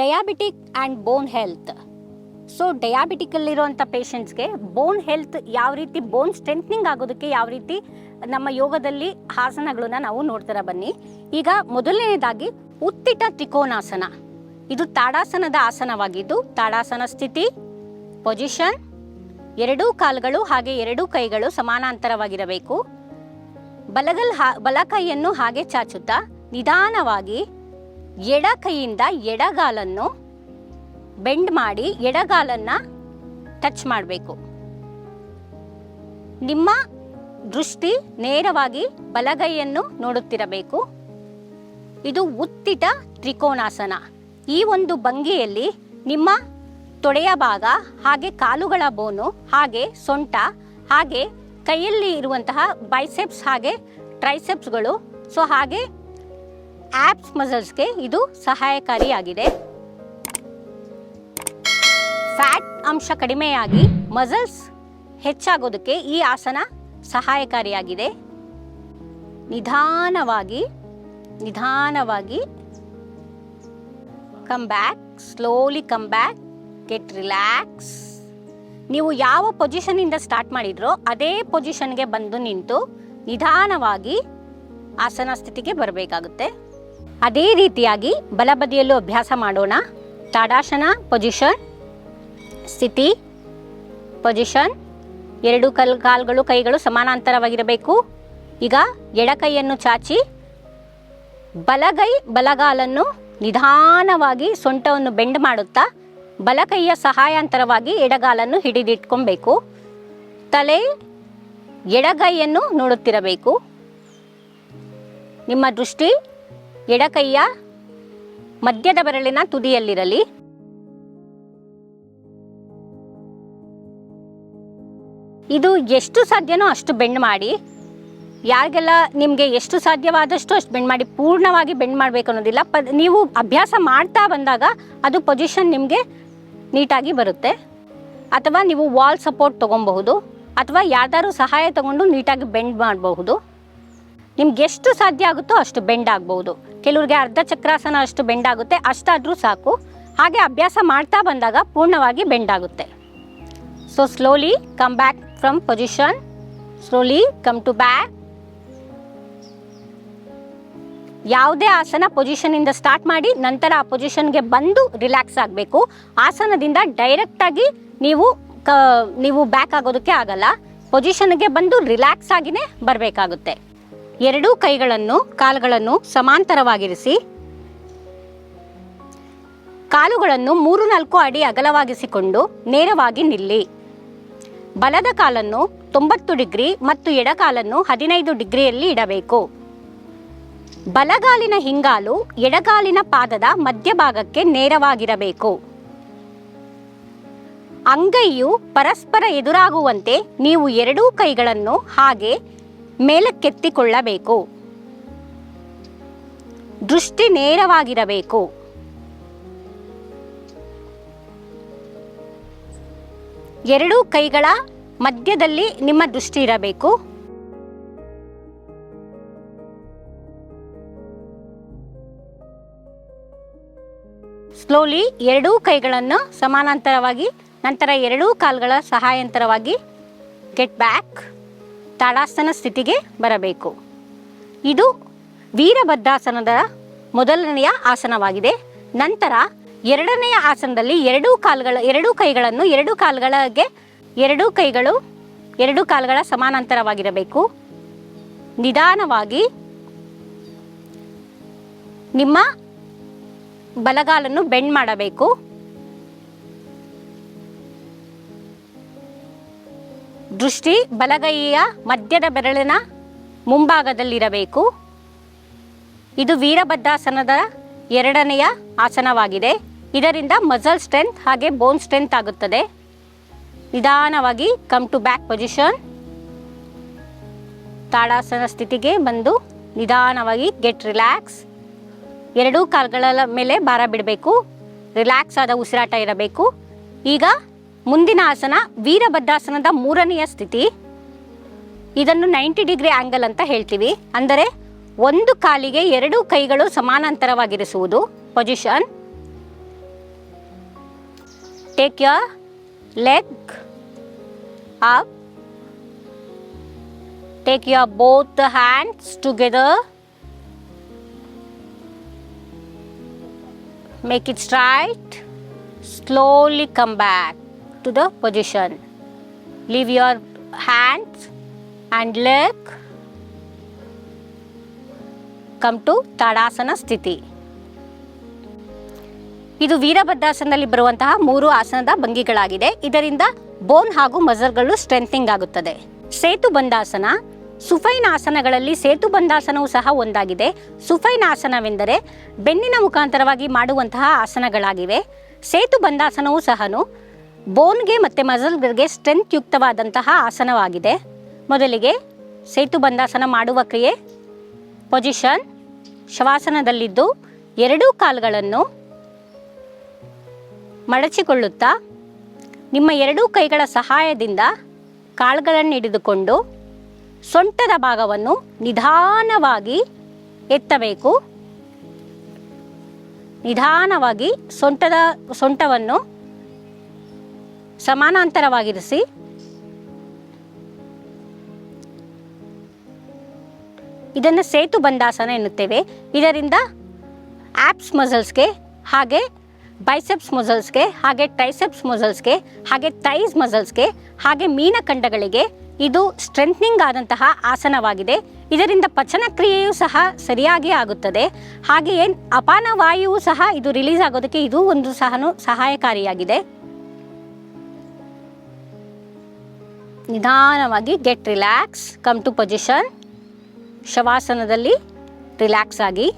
Diabetic and bone health so ಡಯಾಬಿಟಿಕಲ್ಲಿರುವಂಥ ಪೇಷಂಟ್ಸ್ಗೆ bone health ಯಾವ ರೀತಿ ಬೋನ್ ಸ್ಟ್ರೆಂತ್ನಿಂಗ್ ಆಗೋದಕ್ಕೆ ಯಾವ ರೀತಿ ನಮ್ಮ ಯೋಗದಲ್ಲಿ ಆಸನಗಳನ್ನ ನಾವು ನೋಡ್ತಾರ ಬನ್ನಿ. ಈಗ ಮೊದಲನೇದಾಗಿ ಉತ್ತಿಟ ತ್ರಿಕೋನಾಸನ. ಇದು ತಾಡಾಸನದ ಆಸನವಾಗಿದ್ದು, ತಾಡಾಸನ ಸ್ಥಿತಿ ಪೊಸಿಷನ್ ಎರಡೂ ಕಾಲುಗಳು ಹಾಗೆ ಎರಡೂ ಕೈಗಳು ಸಮಾನಾಂತರವಾಗಿರಬೇಕು. ಬಲಗಲ್ ಹಾ, ಬಲಕೈಯನ್ನು ಹಾಗೆ ಚಾಚುತ್ತಾ ನಿಧಾನವಾಗಿ ಎಡ ಕೈಯಿಂದ ಎಡಗಾಲನ್ನು ಬೆಂಡ್ ಮಾಡಿ ಎಡಗಾಲನ್ನ ಟಚ್ ಮಾಡಬೇಕು. ನಿಮ್ಮ ದೃಷ್ಟಿ ನೇರವಾಗಿ ಬಲಗೈಯನ್ನು ನೋಡುತ್ತಿರಬೇಕು. ಇದು ಉತ್ತಿಟ ತ್ರಿಕೋನಾಸನ. ಈ ಒಂದು ಭಂಗಿಯಲ್ಲಿ ನಿಮ್ಮ ತೊಡೆಯ ಭಾಗ ಹಾಗೆ ಕಾಲುಗಳ ಬೋನು, ಹಾಗೆ ಸೊಂಟ, ಹಾಗೆ ಕೈಯಲ್ಲಿ ಇರುವಂತಹ ಬೈಸೆಪ್ಸ್ ಹಾಗೆ ಟ್ರೈಸೆಪ್ಸ್ಗಳು ಸೊ ಹಾಗೆ ಆಪ್ಸ್ ಮಸಲ್ಸ್ಗೆ ಇದು ಸಹಾಯಕಾರಿಯಾಗಿದೆ. ಫ್ಯಾಟ್ ಅಂಶ ಕಡಿಮೆಯಾಗಿ ಮಸಲ್ಸ್ ಹೆಚ್ಚಾಗೋದಕ್ಕೆ ಈ ಆಸನ ಸಹಾಯಕಾರಿಯಾಗಿದೆ. ನಿಧಾನವಾಗಿ ನಿಧಾನವಾಗಿ come back slowly come back get relax ನೀವು ಯಾವ ಪೊಸಿಷನಿಂದ ಸ್ಟಾರ್ಟ್ ಮಾಡಿದ್ರೋ ಅದೇ ಪೊಸಿಷನ್ಗೆ ಬಂದು ನಿಂತು ನಿಧಾನವಾಗಿ ಆಸನ ಸ್ಥಿತಿಗೆ ಬರಬೇಕಾಗುತ್ತೆ. ಅದೇ ರೀತಿಯಾಗಿ ಬಲಬದಿಯಲ್ಲೂ ಅಭ್ಯಾಸ ಮಾಡೋಣ. ತಾಡಾಸನ ಪೊಸಿಷನ್ ಸ್ಥಿತಿ ಪೊಸಿಷನ್ ಎರಡು ಕಲ್, ಕಾಲುಗಳು, ಕೈಗಳು ಸಮಾನಾಂತರವಾಗಿರಬೇಕು. ಈಗ ಎಡಕೈಯನ್ನು ಚಾಚಿ, ಬಲಗೈ ಬಲಗಾಲನ್ನು ನಿಧಾನವಾಗಿ ಸೊಂಟವನ್ನು ಬೆಂಡ್ ಮಾಡುತ್ತಾ, ಬಲಕೈಯ ಸಹಾಯಾಂತರವಾಗಿ ಎಡಗಾಲನ್ನು ಹಿಡಿದಿಟ್ಕೊಬೇಕು. ತಲೆ ಎಡಗೈಯನ್ನು ನೋಡುತ್ತಿರಬೇಕು. ನಿಮ್ಮ ದೃಷ್ಟಿ ಎಡಕೈಯ ಮಧ್ಯದ ಬೆರಳಿನ ತುದಿಯಲ್ಲಿರಲಿ. ಇದು ಎಷ್ಟು ಸಾಧ್ಯನೋ ಅಷ್ಟು ಬೆಂಡ್ ಮಾಡಿ. ಯಾರಿಗೆಲ್ಲ ನಿಮಗೆ ಎಷ್ಟು ಸಾಧ್ಯವಾದಷ್ಟು ಅಷ್ಟು ಬೆಂಡ್ ಮಾಡಿ, ಪೂರ್ಣವಾಗಿ ಬೆಂಡ್ ಮಾಡಬೇಕು ಅನ್ನೋದಿಲ್ಲ. ಪ, ನೀವು ಅಭ್ಯಾಸ ಮಾಡ್ತಾ ಬಂದಾಗ ಅದು ಪೊಸಿಷನ್ ನಿಮಗೆ ನೀಟಾಗಿ ಬರುತ್ತೆ. ಅಥವಾ ನೀವು ವಾಲ್ ಸಪೋರ್ಟ್ ತೊಗೊಬಹುದು. ಅಥವಾ ಯಾರ್ದಾದ್ರು ಸಹಾಯ ತಗೊಂಡು ನೀಟಾಗಿ ಬೆಂಡ್ ಮಾಡಬಹುದು. ನಿಮ್ಗೆ ಎಷ್ಟು ಸಾಧ್ಯ ಆಗುತ್ತೋ ಅಷ್ಟು ಬೆಂಡ್ ಆಗ್ಬಹುದು ಕೆಲವ್ರಿಗೆ ಅರ್ಧ ಚಕ್ರಾಸನ ಅಷ್ಟು ಬೆಂಡ್ ಆಗುತ್ತೆ, ಅಷ್ಟಾದರೂ ಸಾಕು. ಹಾಗೆ ಅಭ್ಯಾಸ ಮಾಡ್ತಾ ಬಂದಾಗ ಪೂರ್ಣವಾಗಿ ಬೆಂಡ್ ಆಗುತ್ತೆ. So slowly come back from position slowly come to back ಯಾವುದೇ ಆಸನ ಪೊಸಿಷನಿಂದ ಸ್ಟಾರ್ಟ್ ಮಾಡಿ ನಂತರ ಆ ಪೊಸಿಷನ್ಗೆ ಬಂದು ರಿಲ್ಯಾಕ್ಸ್ ಆಗಬೇಕು. ಆಸನದಿಂದ ಡೈರೆಕ್ಟಾಗಿ ನೀವು ಕ, ನೀವು ಬ್ಯಾಕ್ ಆಗೋದಕ್ಕೆ ಆಗಲ್ಲ. ಪೊಸಿಷನ್ಗೆ ಬಂದು ರಿಲ್ಯಾಕ್ಸ್ ಆಗಿನೇ ಬರಬೇಕಾಗುತ್ತೆ. ಎರಡೂ ಕೈಗಳನ್ನು, ಕಾಲುಗಳನ್ನು ಸಮಾಂತರವಾಗಿರಿಸಿ, ಕಾಲುಗಳನ್ನು ಮೂರು ನಾಲ್ಕು ಅಡಿ ಅಗಲವಾಗಿಸಿಕೊಂಡು ನೇರವಾಗಿ ನಿಲ್ಲಿ. ಬಲದ ಕಾಲನ್ನು ತೊಂಬತ್ತು ಡಿಗ್ರಿ ಮತ್ತು ಎಡಕಾಲನ್ನು ಹದಿನೈದು ಡಿಗ್ರಿಯಲ್ಲಿ ಇಡಬೇಕು. ಬಲಗಾಲಿನ ಹಿಂಗಾಲು ಎಡಗಾಲಿನ ಪಾದದ ಮಧ್ಯಭಾಗಕ್ಕೆ ನೇರವಾಗಿರಬೇಕು. ಅಂಗೈಯು ಪರಸ್ಪರ ಎದುರಾಗುವಂತೆ ನೀವು ಎರಡೂ ಕೈಗಳನ್ನು ಹಾಗೆ ಮೇಲಕ್ಕೆತ್ತಿಕೊಳ್ಳಬೇಕು. ದೃಷ್ಟಿ ನೇರವಾಗಿರಬೇಕು. ಎರಡೂ ಕೈಗಳ ಮಧ್ಯದಲ್ಲಿ ನಿಮ್ಮ ದೃಷ್ಟಿ ಇರಬೇಕು. ಸ್ಲೋಲಿ ಎರಡೂ ಕೈಗಳನ್ನು ಸಮಾನಾಂತರವಾಗಿ, ನಂತರ ಎರಡೂ ಕಾಲುಗಳ ಸಹಾಯಾಂತರವಾಗಿ, ಗೆಟ್ ಬ್ಯಾಕ್. ತಾಡಾಸನ ಸ್ಥಿತಿಗೆ ಬರಬೇಕು. ಇದು ವೀರಭದ್ರಾಸನದ ಮೊದಲನೆಯ ಆಸನವಾಗಿದೆ. ನಂತರ ಎರಡನೆಯ ಆಸನದಲ್ಲಿ ಎರಡೂ ಕಾಲುಗಳ, ಎರಡೂ ಕೈಗಳನ್ನು, ಎರಡೂ ಕಾಲುಗಳಿಗೆ, ಎರಡೂ ಕೈಗಳು, ಎರಡೂ ಕಾಲುಗಳ ಸಮಾನಾಂತರವಾಗಿರಬೇಕು. ನಿಧಾನವಾಗಿ ನಿಮ್ಮ ಬಲಗಾಲನ್ನು ಬೆಂಡ್ ಮಾಡಬೇಕು. ದೃಷ್ಟಿ ಬಲಗೈಯ ಮಧ್ಯದ ಬೆರಳಿನ ಮುಂಭಾಗದಲ್ಲಿರಬೇಕು. ಇದು ವೀರಭದ್ರಾಸನದ ಎರಡನೆಯ ಆಸನವಾಗಿದೆ. ಇದರಿಂದ ಮಸಲ್ ಸ್ಟ್ರೆಂತ್ ಹಾಗೆ ಬೋನ್ ಸ್ಟ್ರೆಂತ್ ಆಗುತ್ತದೆ. ನಿಧಾನವಾಗಿ ಕಮ್ ಟು ಬ್ಯಾಕ್ ಪೊಸಿಷನ್ ತಾಡಾಸನ ಸ್ಥಿತಿಗೆ ಬಂದು ನಿಧಾನವಾಗಿ ಗೆಟ್ ರಿಲ್ಯಾಕ್ಸ್ ಎರಡೂ ಕಾಲುಗಳ ಮೇಲೆ ಭಾರ ಬಿಡಬೇಕು. ರಿಲ್ಯಾಕ್ಸ್ ಆದ ಉಸಿರಾಟ ಇರಬೇಕು. ಈಗ ಮುಂದಿನ ಆಸನ ವೀರಭದ್ರಾಸನದ ಮೂರನೆಯ ಸ್ಥಿತಿ. ಇದನ್ನು ನೈಂಟಿ ಡಿಗ್ರಿ ಆಂಗಲ್ ಅಂತ ಹೇಳ್ತೀವಿ. ಅಂದರೆ ಒಂದು ಕಾಲಿಗೆ ಎರಡು ಕೈಗಳು ಸಮಾನಾಂತರವಾಗಿರಿಸುವುದು. Position take your leg up take your both hands together make it straight slowly come come back to the position. Leave your hands and leg. Come to ಸ್ಥಿತಿ ಇದು ವೀರಭದ್ರಾಸನದಲ್ಲಿ ಬರುವಂತಹ ಮೂರು ಆಸನದ ಭಂಗಿಗಳಾಗಿದೆ. ಇದರಿಂದ ಬೋನ್ ಹಾಗೂ ಮಸಲ್ಗಳು ಸ್ಟ್ರೆಂಥಿಂಗ್ ಆಗುತ್ತದೆ. ಸೇತು ಸುಫೈನಾಸನಗಳಲ್ಲಿ ಸುಫೈನ್ ಆಸನಗಳಲ್ಲಿ ಸೇತು ಸಹ ಒಂದಾಗಿದೆ. ಸುಫೈನ್ ಆಸನವೆಂದರೆ ಬೆನ್ನಿನ ಮುಖಾಂತರವಾಗಿ ಮಾಡುವಂತಹ ಆಸನಗಳಾಗಿವೆ. ಸೇತು ಸಹನು ಸಹ ಬೋನ್ಗೆ ಮತ್ತು ಮಸಲ್ಗಳಿಗೆ ಸ್ಟ್ರೆಂತ್ ಯುಕ್ತವಾದಂತಹ ಆಸನವಾಗಿದೆ. ಮೊದಲಿಗೆ ಸೇತು ಬಂದಾಸನ ಮಾಡುವ ಕ್ರಿಯೆ. ಪೊಸಿಷನ್. ಶವಾಸನದಲ್ಲಿದ್ದು ಎರಡೂ ಕಾಲುಗಳನ್ನು ಮಡಚಿಕೊಳ್ಳುತ್ತಾ, ನಿಮ್ಮ ಎರಡೂ ಕೈಗಳ ಸಹಾಯದಿಂದ ಕಾಳುಗಳನ್ನು ಹಿಡಿದುಕೊಂಡು ಸೊಂಟದ ಭಾಗವನ್ನು ನಿಧಾನವಾಗಿ ಎತ್ತಬೇಕು. ನಿಧಾನವಾಗಿ ಸೊಂಟದ, ಸೊಂಟವನ್ನು ಸಮಾನಾಂತರವಾಗಿರಿಸಿ. ಇದನ್ನು ಸೇತು ಬಂದಾಸನ ಎನ್ನುತ್ತೇವೆ. ಇದರಿಂದ ಆಪ್ಸ್ ಮಸಲ್ಸ್ಗೆ ಹಾಗೆ ಬೈಸೆಪ್ಸ್ ಮಸಲ್ಸ್ಗೆ ಹಾಗೆ ಟ್ರೈಸೆಪ್ಸ್ ಮಸಲ್ಸ್ಗೆ ಹಾಗೆ ಥೈಸ್ ಮಸಲ್ಸ್ಗೆ ಹಾಗೆ ಮೀನಖಂಡಗಳಿಗೆ ಇದು ಸ್ಟ್ರೆಂಥನಿಂಗ್ ಆದಂತಹ ಆಸನವಾಗಿದೆ. ಇದರಿಂದ ಪಚನ ಕ್ರಿಯೆಯೂ ಸಹ ಸರಿಯಾಗಿ ಆಗುತ್ತದೆ. ಹಾಗೆಯೇ ಅಪಾನ ವಾಯುವು ಸಹ ಇದು ರಿಲೀಸ್ ಆಗೋದಕ್ಕೆ ಇದು ಒಂದು ಸಹನು ಸಹಾಯಕಾರಿಯಾಗಿದೆ. ನಿಧಾನವಾಗಿ get relax come to position ಶವಾಸನದಲ್ಲಿ relax ಆಗಿ.